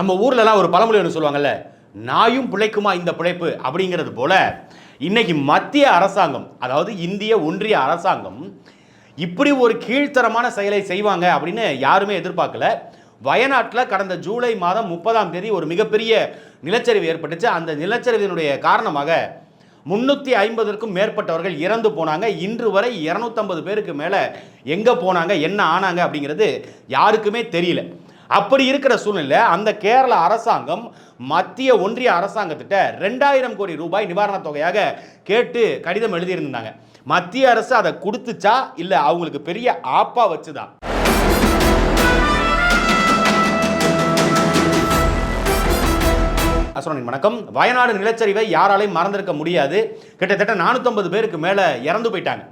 நம்ம ஊர்லலாம் ஒரு பழமொழி ஒன்று சொல்லுவாங்கல்ல நாயும் பிழைக்குமா இந்த பிழைப்பு? அப்படிங்கிறது போல இன்னைக்கு மத்திய அரசாங்கம் அதாவது இந்திய ஒன்றிய அரசாங்கம் இப்படி ஒரு கீழ்த்தரமான செயலை செய்வாங்க அப்படின்னு யாருமே எதிர்பார்க்கல. வயநாட்டில் கடந்த ஜூலை மாதம் முப்பதாம் தேதி ஒரு மிகப்பெரிய நிலச்சரிவு ஏற்பட்டுச்சு. அந்த நிலச்சரிவினுடைய காரணமாக முன்னூற்றி ஐம்பதற்கும் மேற்பட்டவர்கள் இறந்து போனாங்க. இன்று வரை இரநூத்தம்பது பேருக்கு மேலே எங்கே போனாங்க என்ன ஆனாங்க அப்படிங்கிறது யாருக்குமே தெரியல. அப்படி இருக்கிற சூழ்நிலை அந்த கேரள அரசாங்கம் மத்திய ஒன்றிய அரசாங்கத்திட்ட ரெண்டாயிரம் கோடி ரூபாய் நிவாரணத் தொகையாக கேட்டு கடிதம் எழுதியிருந்தாங்க. மத்திய அரசு அதை கொடுத்துச்சா? இல்லை அவங்களுக்கு பெரிய ஆப்பா வச்சுதா? அசுரனின் வணக்கம். வயநாடு நிலச்சரிவை யாராலையும் மறந்திருக்க முடியாது. கிட்டத்தட்ட நானூற்றம்பது பேருக்கு மேலே இறந்து போயிட்டாங்க.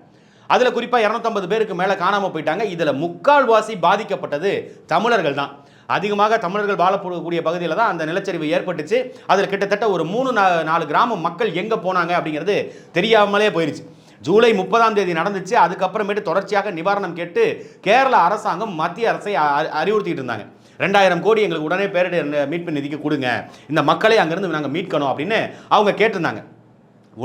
அதில் குறிப்பாக இரநூத்தம்பது பேருக்கு மேலே காணாமல் போயிட்டாங்க. இதில் முக்கால்வாசி பாதிக்கப்பட்டது தமிழர்கள் தான் அதிகமாக தமிழர்கள் வாழப்படக்கூடிய பகுதியில் தான் அந்த நிலச்சரிவு ஏற்பட்டுச்சு. அதில் கிட்டத்தட்ட ஒரு மூணு நா- நாலு கிராம மக்கள் எங்கே போனாங்க அப்படிங்கிறது தெரியாமலே போயிடுச்சு ஜூலை முப்பதாம் தேதி நடந்துச்சு. அதுக்கப்புறமேட்டு தொடர்ச்சியாக நிவாரணம் கேட்டு கேரள அரசாங்கம் மத்திய அரசை அ- அறிவுறுத்திட்டு இருந்தாங்க. ரெண்டாயிரம் கோடி எங்களுக்கு உடனே பேரிடர் மீட்பு நிதிக்கு கொடுங்க. இந்த மக்களை அங்கேருந்து நாங்கள் மீட்கணும் அப்படின்னு அவங்க கேட்டிருந்தாங்க.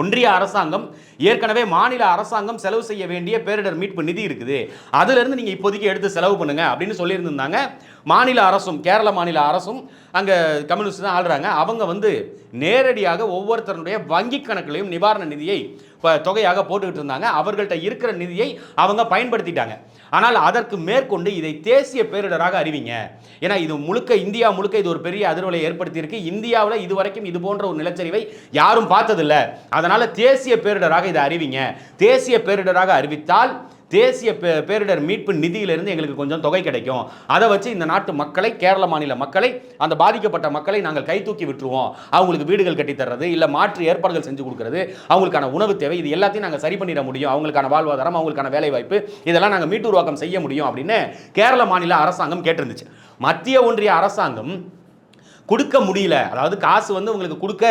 ஒன்றிய அரசாங்கம் ஏற்கனவே மாநில அரசாங்கம் செலவு செய்ய வேண்டிய பேரிடர் மீட்பு நிதி இருக்குது. அதிலிருந்து நீங்கள் இப்போதைக்கு எடுத்து செலவு பண்ணுங்க அப்படின்னு சொல்லியிருந்தாங்க மாநில அரசும் கேரள மாநில அரசும் அங்கே கம்யூனிஸ்ட் தான் ஆளுறாங்க. அவங்க வந்து நேரடியாக ஒவ்வொருத்தருடைய வங்கி கணக்குலையும் நிவாரண நிதியை தொகையாக போட்டுக்கிட்டு இருந்தாங்க. அவர்கள்ட்ட இருக்கிற நிதியை அவங்க பயன்படுத்திட்டாங்க. ஆனால் அதற்கு மேற்கொண்டு இதை தேசிய பேரிடராக அறிவிங்க. ஏன்னா இது முழுக்க இந்தியா முழுக்க இது ஒரு பெரிய அதிர்வலை ஏற்படுத்தியிருக்கு. இந்தியாவில் இது வரைக்கும் இது போன்ற ஒரு நிலச்சரிவை யாரும் பார்த்ததில்ல. அதனால் தேசிய பேரிடராக இதை அறிவிங்க. தேசிய பேரிடராக அறிவித்தால் தேசிய பே- பேரிடர் மீட்பு நிதியிலிருந்து எங்களுக்கு கொஞ்சம் தொகை கிடைக்கும். அதை வச்சு இந்த நாட்டு மக்களை கேரள மாநில மக்களை அந்த பாதிக்கப்பட்ட மக்களை நாங்கள் கை தூக்கி விட்டுருவோம். அவங்களுக்கு வீடுகள் கட்டித்தர்றது இல்லை மாற்று ஏற்பாடுகள் செஞ்சு கொடுக்கறது அவங்களுக்கான உணவு தேவை இது எல்லாத்தையும் நாங்கள் சரி பண்ணிட முடியும். அவங்களுக்கான வாழ்வாதாரம் அவங்களுக்கான வேலைவாய்ப்பு இதெல்லாம் நாங்கள் மீட்டு உருவாக்கம் செய்ய முடியும் அப்படின்னு கேரள மாநில அரசாங்கம் கேட்டிருந்துச்சு. மத்திய ஒன்றிய அரசாங்கம் கொடுக்க முடியல. அதாவது காசு வந்து உங்களுக்கு கொடுக்க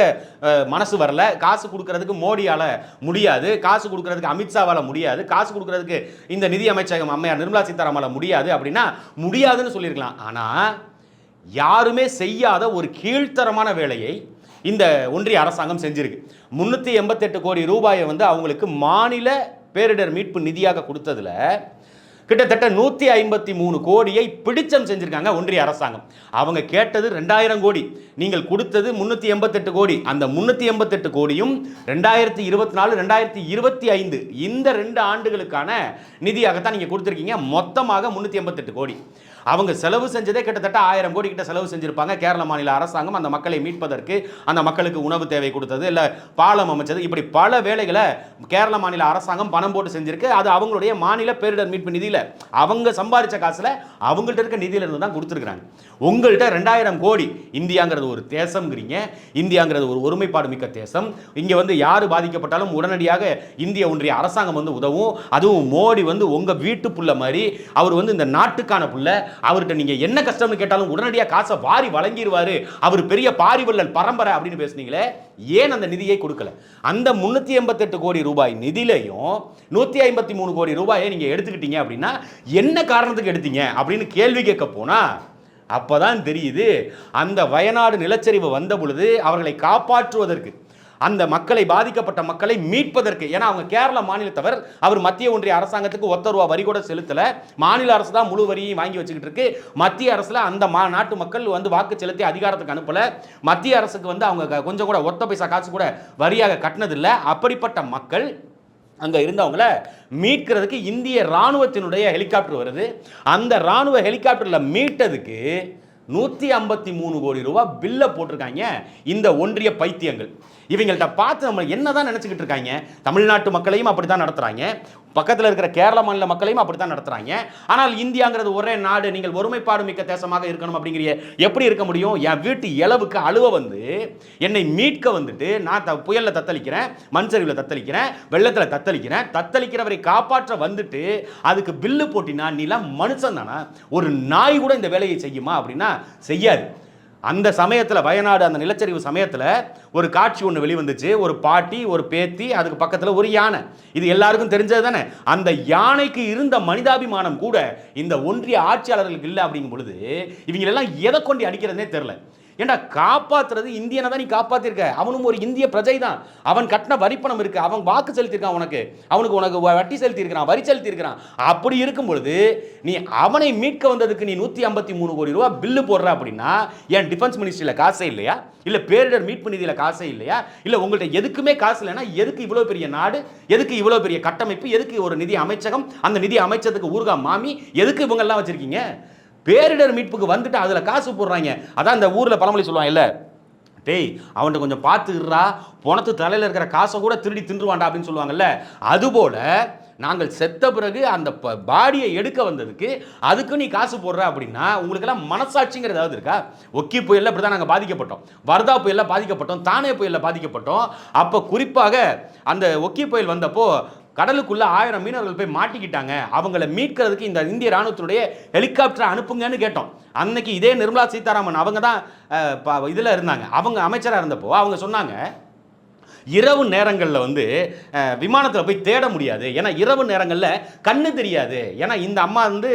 மனசு வரல. காசு கொடுக்கறதுக்கு மோடியால் முடியாது. காசு கொடுக்கறதுக்கு அமித்ஷாவால் முடியாது. காசு கொடுக்கறதுக்கு இந்த நிதி அமைச்சகம் அம்மையார் நிர்மலா சீதாராமல முடியாது அப்படின்னா முடியாதுன்னு சொல்லியிருக்கலாம். ஆனால் யாருமே செய்யாத ஒரு கீழ்த்தரமான வேலையை இந்த ஒன்றிய அரசாங்கம் செஞ்சிருக்கு. முன்னூற்றி எண்பத்தெட்டு கோடி ரூபாயை வந்து அவங்களுக்கு மாநில பேரிடர் மீட்பு நிதியாக கொடுத்ததுல கிட்டத்தட்ட நூற்றி ஐம்பத்தி மூணு கோடியை பிடிச்சம் செஞ்சுருக்காங்க ஒன்றிய அரசாங்கம். அவங்க கேட்டது ரெண்டாயிரம் கோடி. நீங்கள் கொடுத்தது முன்னூற்றி எண்பத்தெட்டு கோடி. அந்த முன்னூற்றி எண்பத்தெட்டு கோடியும் ரெண்டாயிரத்தி இருபத்தி நாலு ரெண்டாயிரத்தி இருபத்தி ஐந்து இந்த ரெண்டு ஆண்டுகளுக்கான நிதியாகத்தான் நீங்கள் கொடுத்துருக்கீங்க. மொத்தமாக முன்னூற்றி எண்பத்தெட்டு கோடி. அவங்க செலவு செஞ்சதே கிட்டத்தட்ட ஆயிரம் கோடி கிட்ட செலவு செஞ்சிருப்பாங்க. கேரள மாநில அரசாங்கம் அந்த மக்களை மீட்பதற்கு அந்த மக்களுக்கு உணவு தேவை கொடுத்தது இல்லை பாலம் அமைச்சது. இப்படி பல வேலைகளை கேரள மாநில அரசாங்கம் பணம் போட்டு செஞ்சிருக்கு. அது அவங்களுடைய மாநில பேரிடர் மீட்பு நிதியில் அவங்க சம்பாதிச்ச காசில் அவங்கள்ட்ட இருக்க நிதியில இருந்து தான் கொடுத்துருக்காங்க உங்கள்கிட்ட ரெண்டாயிரம் கோடி இந்தியாங்கிறது ஒரு தேசம்ங்கிறீங்க. இந்தியாங்கிறது ஒரு ஒருமைப்பாடு மிக்க தேசம். இங்கே வந்து யார் பாதிக்கப்பட்டாலும் உடனடியாக இந்திய ஒன்றிய அரசாங்கம் வந்து உதவும். அதுவும் மோடி வந்து உங்கள் வீட்டு புள்ள மாதிரி அவர் வந்து இந்த நாட்டுக்கான புள்ள அவர்கிட்ட நீங்கள் என்ன கஷ்டம்னு கேட்டாலும் உடனடியாக காசை வாரி வழங்கிடுவாரு அவர் பெரிய பாரிவள்ளல் பரம்பரை அப்படின்னு பேசுனீங்களே ஏன் அந்த நிதியை கொடுக்கல? அந்த முன்னூத்தி எண்பத்தெட்டு கோடி ரூபாய் நிதியிலையும் நூத்தி ஐம்பத்தி மூணு கோடி ரூபாயை நீங்கள் எடுத்துக்கிட்டீங்க அப்படின்னா என்ன காரணத்துக்கு எடுத்தீங்க அப்படின்னு கேள்வி கேட்க போனால் அப்போ தான் தெரியுது. அந்த வயநாடு நிலச்சரிவு வந்த பொழுது அவர்களை காப்பாற்றுவதற்கு அந்த மக்களை பாதிக்கப்பட்ட மக்களை மீட்பதற்கு. ஏன்னா அவங்க கேரள மாநிலத்தவர். அவர் மத்திய ஒன்றிய அரசாங்கத்துக்கு ஒத்த ரூபா வரி கூட செலுத்தல. மாநில அரசு தான் முழு வரியும் வாங்கி வச்சுக்கிட்டு இருக்கு. மத்திய அரசுல அந்த மா நாட்டு மக்கள் வந்து வாக்கு செலுத்தி அதிகாரத்துக்கு அனுப்பல. மத்திய அரசுக்கு வந்து அவங்க கொஞ்சம் கூட ஒத்த பைசா காசு கூட வரியாக கட்டினதில்லை. அப்படிப்பட்ட மக்கள் அங்கே இருந்தவங்கள மீட்கிறதுக்கு இந்திய ராணுவத்தினுடைய ஹெலிகாப்டர் வருது. அந்த ராணுவ ஹெலிகாப்டரில் மீட்டதுக்கு நூற்றி ஐம்பத்தி மூணு கோடி ரூபா பில்லை போட்டிருக்காங்க இந்த ஒன்றிய பைத்தியங்கள். இவங்கள்ட்ட பார்த்து நம்ம என்னதான் நினச்சிக்கிட்டு இருக்காங்க தமிழ்நாட்டு மக்களையும் அப்படி தான் நடத்துகிறாங்க பக்கத்தில் இருக்கிற கேரள மாநில மக்களையும் அப்படி தான் நடத்துகிறாங்க ஆனால் இந்தியாங்கிறது ஒரே நாடு நீங்கள் ஒருமைப்பாடு மிக்க தேசமாக இருக்கணும் அப்படிங்கிற எப்படி இருக்க முடியும்? என் வீட்டு இளவுக்கு அழுவ வந்து என்னை மீட்க வந்துட்டு நான் த புயலில் தத்தளிக்கிறேன் மண் சரிவில் தத்தளிக்கிறேன் வெள்ளத்தில் தத்தளிக்கிறேன் தத்தளிக்கிறவரை காப்பாற்ற வந்துட்டு அதுக்கு பில்லு போட்டினா நீலாம் மனுஷன் தானா? ஒரு நாய் கூட இந்த வேலையை செய்யுமா அப்படின்னா செய்யாது. அந்த சமயத்தில் வயநாடு அந்த நிலச்சரிவு சமயத்தில் ஒரு காட்சி ஒன்று வெளிவந்துச்சு. ஒரு பாட்டி ஒரு பேத்தி அதுக்கு பக்கத்தில் ஒரு யானை. இது எல்லாருக்கும் தெரிஞ்சது தானே? அந்த யானைக்கு இருந்த மனிதாபிமானம் கூட இந்த ஒன்றிய ஆட்சியாளர்களுக்கு இல்லை அப்படிங்கும் பொழுது இவங்களெல்லாம் எதை கொண்டு அடிக்கிறதுனே தெரில ஏண்டா காப்பாத்துறது இந்தியனை தான் நீ காப்பாற்றிருக்க அவனும் ஒரு இந்திய பிரஜை தான் அவன் கட்டின வரிப்பணம் இருக்கு. அவன் வாக்கு செலுத்தியிருக்கான் உனக்கு. அவனுக்கு உனக்கு வட்டி செலுத்தியிருக்கிறான் வரி செலுத்தியிருக்கிறான். அப்படி இருக்கும் பொழுது நீ அவனை மீட்க வந்ததுக்கு நீ நூற்றி ஐம்பத்தி மூணு கோடி ரூபா பில்லு போடுற அப்படின்னா ஏன் டிஃபென்ஸ் மினிஸ்ட்ரியில் காசே இல்லையா? இல்லை பேரிடர் மீட்பு நிதியில் காசே இல்லையா? இல்லை உங்கள்கிட்ட எதுக்குமே காசு இல்லைன்னா எதுக்கு இவ்வளோ பெரிய நாடு? எதுக்கு இவ்வளோ பெரிய கட்டமைப்பு? எதுக்கு ஒரு நிதி அமைச்சகம்? அந்த நிதி அமைச்சதுக்கு ஊர்கா மாமி? எதுக்கு இவங்கெல்லாம் வச்சுருக்கீங்க? பேரிடர் மீட்புக்கு வந்துட்டு அதில் காசு போடுறாங்க. அதான் இந்த ஊரில் பழமொழி சொல்லுவாங்க இல்லை. டேய் அவன்கிட்ட கொஞ்சம் பார்த்துக்கிறா. பணத்து தலையில் இருக்கிற காசை கூட திருடி தின்றுவான்டா அப்படின்னு சொல்லுவாங்கல்ல. அதுபோல் நாங்கள் செத்த பிறகு அந்த பாடியை எடுக்க வந்ததுக்கு அதுக்கு நீ காசு போடுற அப்படின்னா உங்களுக்கெல்லாம் மனசாட்சிங்கிறது ஏதாவது இருக்கா? ஒக்கி புயலில் இப்படி தான் நாங்கள் பாதிக்கப்பட்டோம். வர்தா புயலில் பாதிக்கப்பட்டோம். தானே புயலில் பாதிக்கப்பட்டோம். அப்போ குறிப்பாக அந்த ஒக்கி புயல் வந்தப்போ கடலுக்குள்ளே ஆயிரம் மீனவர்கள் போய் மாட்டிக்கிட்டாங்க. அவங்கள மீட்கிறதுக்கு இந்த இந்திய ராணுவத்தினுடைய ஹெலிகாப்டர் அனுப்புங்கன்னு கேட்டோம். அன்னைக்கு இதே நிர்மலா சீதாராமன் அவங்க தான் இதில் இருந்தாங்க. அவங்க அமைச்சராக இருந்தப்போ அவங்க சொன்னாங்க இரவு நேரங்களில் வந்து விமானத்தில் போய் தேட முடியாது. ஏன்னா இரவு நேரங்களில் கண்ணு தெரியாது. ஏன்னா இந்த அம்மா வந்து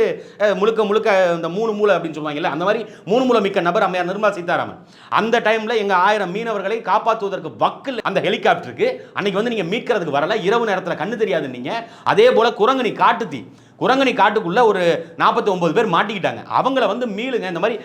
முழுக்க முழுக்க இந்த மூணு மூளை அப்படின்னு சொல்லுவாங்கல்ல அந்த மாதிரி மூணு மூளை மிக்க நபர் அம்மையார் நிர்மலா சீதாராமன். அந்த டைமில் எங்கள் ஆயிரம் மீனவர்களை காப்பாற்றுவதற்கு வக்கில் அந்த ஹெலிகாப்டருக்கு அன்னைக்கு வந்து நீங்கள் மீட்கிறதுக்கு வரல. இரவு நேரத்தில் கண்ணு தெரியாது நீங்கள் அதே போல் குரங்குனி காட்டுத்தி. குரங்கணி காட்டுக்குள்ளே ஒரு நாற்பத்தி ஒம்பது பேர் மாட்டிக்கிட்டாங்க. அவங்கள வந்து மீளுங்க. இந்த மாதிரி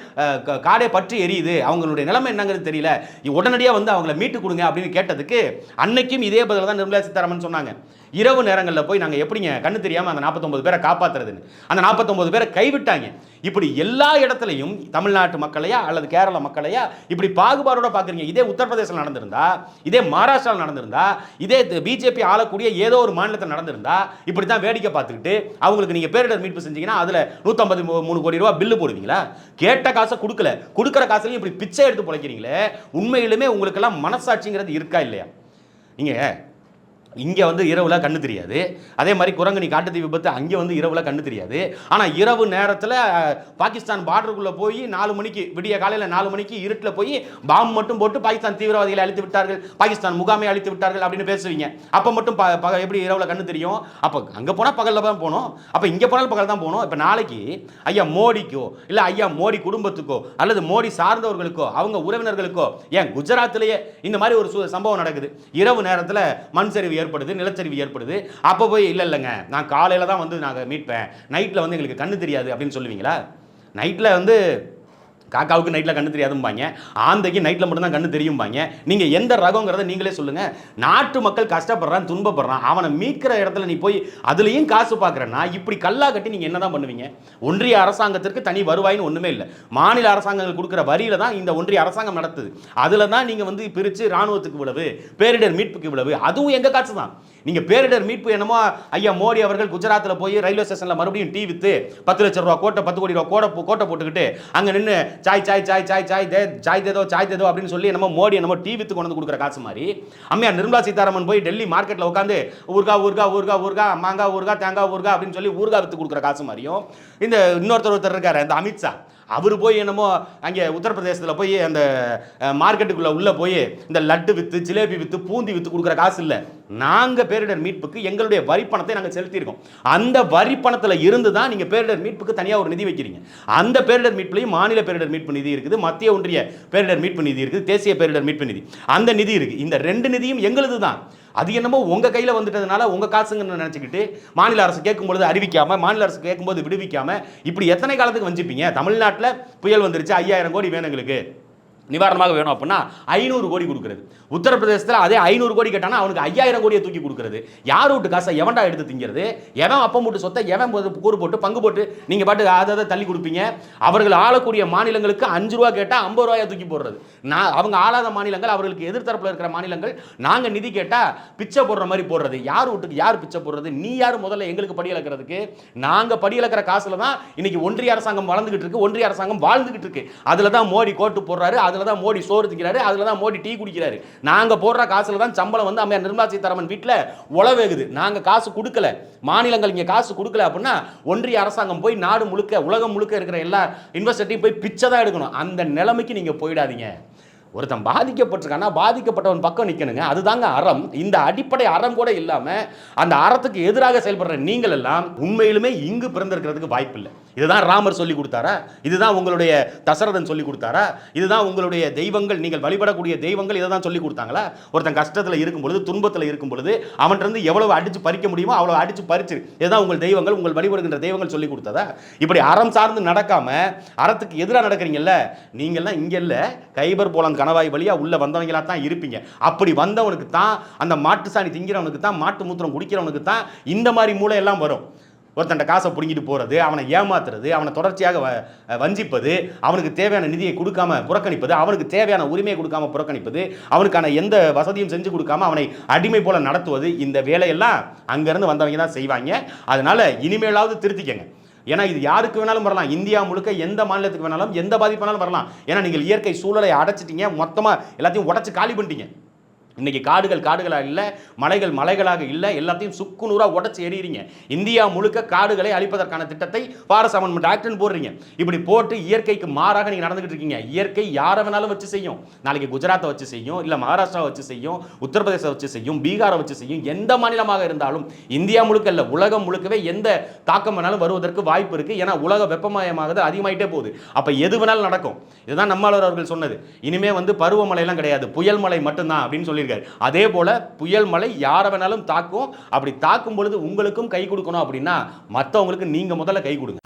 காடை காடே பற்றி எரியுது. அவங்களுடைய நிலைமை என்னங்கிறது தெரியல. உடனடியாக வந்து அவங்கள மீட்டு கொடுங்க அப்படின்னு கேட்டதுக்கு அன்னைக்கும் இதே பதில் தான் நிர்மலா சீதாராமன் சொன்னாங்க. இரவு நேரங்களில் போய் நாங்கள் எப்படிங்க கண்ணு தெரியாமல் அந்த நாற்பத்தொம்பது பேரை காப்பாற்றுறதுன்னு அந்த நாற்பத்தொம்பது பேரை கைவிட்டாங்க. இப்படி எல்லா இடத்துலையும் தமிழ்நாட்டு மக்களையா அல்லது கேரள மக்களையா இப்படி பாகுபாடோட பார்க்குறீங்க இதே உத்தரப்பிரதேசம் நடந்திருந்தா இதே மகாராஷ்டிராவில் நடந்திருந்தா இதே பிஜேபி ஆளக்கூடிய ஏதோ ஒரு மாநிலத்தில் நடந்திருந்தா இப்படி தான் வேடிக்கை பார்த்துக்கிட்டு அவங்களுக்கு நீங்கள் பேரிடர் மீட்பு செஞ்சீங்கன்னா அதில் நூற்றம்பது மூணு கோடி ரூபா பில்லு போடுவீங்களா? கேட்ட காசை கொடுக்கல. கொடுக்குற காசுலையும் இப்படி பிச்சை எடுத்து பிழைக்கிறீங்களே உண்மையிலுமே உங்களுக்கெல்லாம் மனசாட்சிங்கிறது இருக்கா இல்லையா? நீங்கள் இங்கே வந்து இரவில் கண்ணு தெரியாது. அதே மாதிரி குரங்கணி காட்டுத்தீ விபத்து அங்கே வந்து இரவில் கண்ணு தெரியாது. ஆனால் இரவு நேரத்தில் பாகிஸ்தான் பார்டருக்குள்ளே போய் நாலு மணிக்கு விடிய காலையில் நாலு மணிக்கு இருட்டில் போய் பாம் மட்டும் போட்டு பாகிஸ்தான் தீவிரவாதிகளை அழித்து விட்டார்கள். பாகிஸ்தான் முகாமை அழித்து விட்டார்கள் அப்படின்னு பேசுவீங்க. அப்போ மட்டும் பக எப்படி இரவில் கண்ணு தெரியும்? அப்போ அங்கே போனால் பகலில் தான் போகணும் அப்போ இங்கே போனாலும் பகல் தான் போகணும் இப்போ நாளைக்கு ஐயா மோடிக்கோ இல்லை ஐயா மோடி குடும்பத்துக்கோ அல்லது மோடி சார்ந்தவர்களுக்கோ அவங்க உறவினர்களுக்கோ ஏன் குஜராத்திலேயே இந்த மாதிரி ஒரு சு- சம்பவம் நடக்குது. இரவு நேரத்தில் மண் சரிவு ஏற்படுது நிலச்சரிவு ஏற்படுது. அப்போ போய் இல்லை இல்லைங்க நான் காலையில் தான் வந்து நாங்கள் மீட்பேன். நைட்டில் வந்து எங்களுக்கு கண்ணு தெரியாது அப்படின்னு சொல்லுவீங்களா? நைட்டில் வந்து காக்காவுக்கு நைட்டில் கண்ணு தெரியாதும்பாங்க. ஆந்தைக்கு நைட்டில் மட்டும்தான் கண்ணு தெரியும்பாங்க. நீங்கள் எந்த ரகங்கிறத நீங்களே சொல்லுங்கள் நாட்டு மக்கள் கஷ்டப்படுறான் துன்பப்படுறான். அவனை மீட்கிற இடத்துல நீ போய் அதுலேயும் காசு பார்க்குறேன்னா இப்படி கல்லா கட்டி நீங்கள் என்ன தான் பண்ணுவீங்க? ஒன்றிய அரசாங்கத்திற்கு தனி வருவாயின்னு ஒன்றுமே இல்லை. மாநில அரசாங்கங்கள் கொடுக்குற வரியில் தான் இந்த ஒன்றிய அரசாங்கம் நடத்துது. அதில் தான் நீங்கள் வந்து பிரித்து ராணுவத்துக்கு இவ்வளவு பேரிடர் மீட்புக்கு இவ்வளவு அதுவும் எங்கள் காசு தான். நீங்கள் பேரிடர் மீட்பு என்னமோ ஐயா மோடி அவர்கள் குஜராத்தில் போய் ரயில்வே ஸ்டேஷனில் மறுபடியும் டீ வித்து பத்து லட்சம் ரூபா கோட்டை பத்து கோடி ரூபா கோட்டை கோட்டை போட்டுக்கிட்டு அங்கே நின்று சாய் சாய் சாய் சாய் சாய் தே சாய் தேதோ சாய் தேதோ அப்படின்னு சொல்லி நம்ம மோடி என்னமோ டீ வித்து கொண்டு வந்து கொடுக்குற காசு மாதிரி. அம்மையா நிர்மலா சீதாராமன் போய் டெல்லி மார்க்கெட்டில் உட்காந்து ஊர்கா ஊர்கா ஊர்கா ஊர்கா மாங்காய் ஊர்கா தேங்காய் ஊர்கா அப்படின்னு சொல்லி ஊர்கா வித்து கொடுக்குற காசு மாதிரியும் இந்த இன்னொருத்தர் ஒருத்தர் இருக்காரு இந்த அமித்ஷா. அவர் போய் என்னமோ அங்கே உத்தரப்பிரதேசத்தில் போய் அந்த மார்க்கெட்டுக்குள்ளே உள்ளே போய் இந்த லட்டு விற்று ஜிலேபி விற்று பூந்தி விற்று கொடுக்குற காசு இல்லை. நாங்கள் பேரிடர் மீட்புக்கு எங்களுடைய வரி பணத்தை நாங்கள் செலுத்தியிருக்கோம். அந்த வரி பணத்தில் இருந்து தான் நீங்கள் பேரிடர் மீட்புக்கு தனியாக ஒரு நிதி வைக்கிறீங்க. அந்த பேரிடர் மீட்புலையும் மாநில பேரிடர் மீட்பு நிதி இருக்குது மத்திய ஒன்றிய பேரிடர் மீட்பு நிதி இருக்குது தேசிய பேரிடர் மீட்பு நிதி. அந்த நிதி இருக்குது இந்த ரெண்டு நிதியும் எங்களது தான் அது என்னமோ உங்கள் கையில் வந்துட்டதுனால உங்கள் காசுங்கன்னு நினச்சிக்கிட்டு மாநில அரசு கேட்கும்பொழுது அறிவிக்காமல் மாநில அரசு கேட்கும்போது விடுவிக்காமல் இப்படி எத்தனை காலத்துக்கு வஞ்சிப்பீங்க? தமிழ்நாட்டில் புயல் வந்துருச்சு ஐயாயிரம் கோடி வேணும் எங்களுக்கு நிவாரணமாக வேணும் அப்படின்னா ஐநூறு கோடி கொடுக்குறது. உத்தரப்பிரதேசத்தில் அதே ஐநூறு கோடி கேட்டானா அவனுக்கு ஐயாயிரம் கோடியை தூக்கி கொடுக்குறது. யார் வீட்டு காசை எவன்டா எடுத்து திங்கிறது? எவன் அப்பம் போட்டு சொத்தை எவன் கூறு போட்டு பங்கு போட்டு நீங்கள் பாட்டு அதை அதை தள்ளி கொடுப்பீங்க? அவர்கள் ஆளக்கூடிய மாநிலங்களுக்கு அஞ்சு ரூபா கேட்டால் ஐம்பது ரூபாயை தூக்கி போடுறது. நான் அவங்க ஆளாத மாநிலங்கள் அவர்களுக்கு எதிர்த்தரப்பில் இருக்கிற மாநிலங்கள் நாங்கள் நிதி கேட்டால் பிச்சை போடுற மாதிரி போடுறது. யார் வீட்டுக்கு யார் பிச்சை போடுறது? நீ யார் முதல்ல எங்களுக்கு படி இழக்கிறதுக்கு? நாங்கள் படி இழக்கிற தான் இன்னைக்கு ஒன்றிய அரசாங்கம் வளர்ந்துகிட்டு இருக்கு ஒன்றிய அரசாங்கம் வாழ்ந்துகிட்டு இருக்கு. அதில் தான் மோடி கோட்டு போடுறாரு அதில் தான் மோடி சோறு திக்கிறாரு அதில் தான் மோடி டீ குடிக்கிறாரு. நாங்கள் போடுற காசுல தான் சம்பளம் வந்து அம்மையார் நிர்மலா சீதாராமன் வீட்டில் உழவேகுது. நாங்கள் காசு கொடுக்கல. மாநிலங்கள் இங்கே காசு கொடுக்கல அப்படின்னா ஒன்றிய அரசாங்கம் போய் நாடு முழுக்க உலகம் முழுக்க இருக்கிற எல்லா இன்வெஸ்டர்ட்டையும் போய் பிச்சை தான் எடுக்கணும். அந்த நிலைமைக்கு நீங்கள் போயிடாதீங்க. ஒருத்தன் பாதிக்கப்பட்டிருக்கானா பாதிக்கப்பட்டவன் பக்கம் நிற்கணுங்க அதுதாங்க அறம். இந்த அடிப்படை அறம் கூட இல்லாமல் அந்த அறத்துக்கு எதிராக செயல்படுற நீங்கள் எல்லாம் உண்மையிலுமே இங்கு பிறந்திருக்கிறதுக்கு வாய்ப்பில்லை. இதுதான் ராமர் சொல்லி கொடுத்தாரா? இதுதான் உங்களுடைய தசரதன் சொல்லி கொடுத்தாரா? இதுதான் உங்களுடைய தெய்வங்கள் நீங்கள் வழிபடக்கூடிய தெய்வங்கள் இதை தான் சொல்லி கொடுத்தாங்களா? ஒருத்தன் கஷ்டத்தில் இருக்கும் பொழுது துன்பத்தில் இருக்கும் பொழுது அவன்கிட்ட எவ்வளவு அடிச்சு பறிக்க முடியுமோ அவ்வளவு அடிச்சு பறிச்சு இதுதான் உங்கள் தெய்வங்கள் உங்கள் வழிபடுகின்ற தெய்வங்கள் சொல்லி கொடுத்ததா? இப்படி அறம் சார்ந்து நடக்காம அறத்துக்கு எதிராக நடக்கிறீங்கல்ல நீங்கள்லாம் இங்க இல்ல கைபர் போலாம் கணவாய் வழியா உள்ள வந்தவங்களா தான் இருப்பீங்க. அப்படி வந்தவனுக்கு தான் அந்த மாட்டு சாணி திங்கிறவனுக்கு தான் மாட்டு மூத்திரம் குடிக்கிறவனுக்கு தான் இந்த மாதிரி மூளை எல்லாம் வரும். ஒருத்தன்ட்ட காசை பிடுங்கிட்டு போகிறது அவனை ஏமாத்துறது அவனை தொடர்ச்சியாக வ- வஞ்சிப்பது அவனுக்கு தேவையான நிதியை கொடுக்காம புறக்கணிப்பது அவனுக்கு தேவையான உரிமையை கொடுக்காம புறக்கணிப்பது அவனுக்கான எந்த வசதியும் செஞ்சு கொடுக்காம அவனை அடிமை போல நடத்துவது இந்த வேலையெல்லாம் அங்கேருந்து வந்தவங்க தான் செய்வாங்க. அதனால் இனிமேலாவது திருத்திக்கங்க. ஏன்னா இது யாருக்கு வேணாலும் வரலாம். இந்தியா முழுக்க எந்த மாநிலத்துக்கு வேணாலும் எந்த பாதிப்பு வேணாலும் வரலாம். ஏன்னா நீங்கள் இயற்கை சூழலை அடைச்சிட்டீங்க மொத்தமாக எல்லாத்தையும் உடச்சி காலி பண்ணிட்டீங்க. இன்றைக்கி காடுகள் காடுகளாக இல்லை மலைகள் மலைகளாக இல்லை எல்லாத்தையும் சுக்கு நூறாக உடச்சி எறிகிறீங்க இந்தியா முழுக்க காடுகளை அழிப்பதற்கான திட்டத்தை ஃபாரஸ்ட் அமெண்ட்மெண்ட் ஆக்ட்னு போடுறீங்க. இப்படி போட்டு இயற்கைக்கு மாறாக நீங்கள் நடந்துகிட்டு இருக்கீங்க. இயற்கை யாரை வேணாலும் வச்சு செய்யும். நாளைக்கு குஜராத்தை வச்சு செய்யும் இல்லை மகாராஷ்டிரா வச்சு செய்யும் உத்தரப்பிரதேசம் வச்சு செய்யும் பீகாரை வச்சு செய்யும் எந்த மாநிலமாக இருந்தாலும் இந்தியா முழுக்க இல்லை உலகம் முழுக்கவே எந்த தாக்கம் வேணாலும் வருவதற்கு வாய்ப்பு இருக்குது ஏன்னா உலக வெப்பமயமாகுது அதிகமாயிட்டே போகுது. அப்போ எது வேணாலும் நடக்கும். இதுதான் நம்மளவர் அவர்கள் சொன்னது. இனிமேல் வந்து பருவமழைலாம் கிடையாது. புயல் மழை மட்டும்தான் அப்படின்னு சொல்லி சொல்லியிருக்காரு. அதே போல புயல் மலை யாரை வேணாலும் தாக்கும். அப்படி தாக்கும் பொழுது உங்களுக்கும் கை கொடுக்கணும் அப்படின்னா மற்றவங்களுக்கு நீங்க முதல்ல கை கொடுங்க.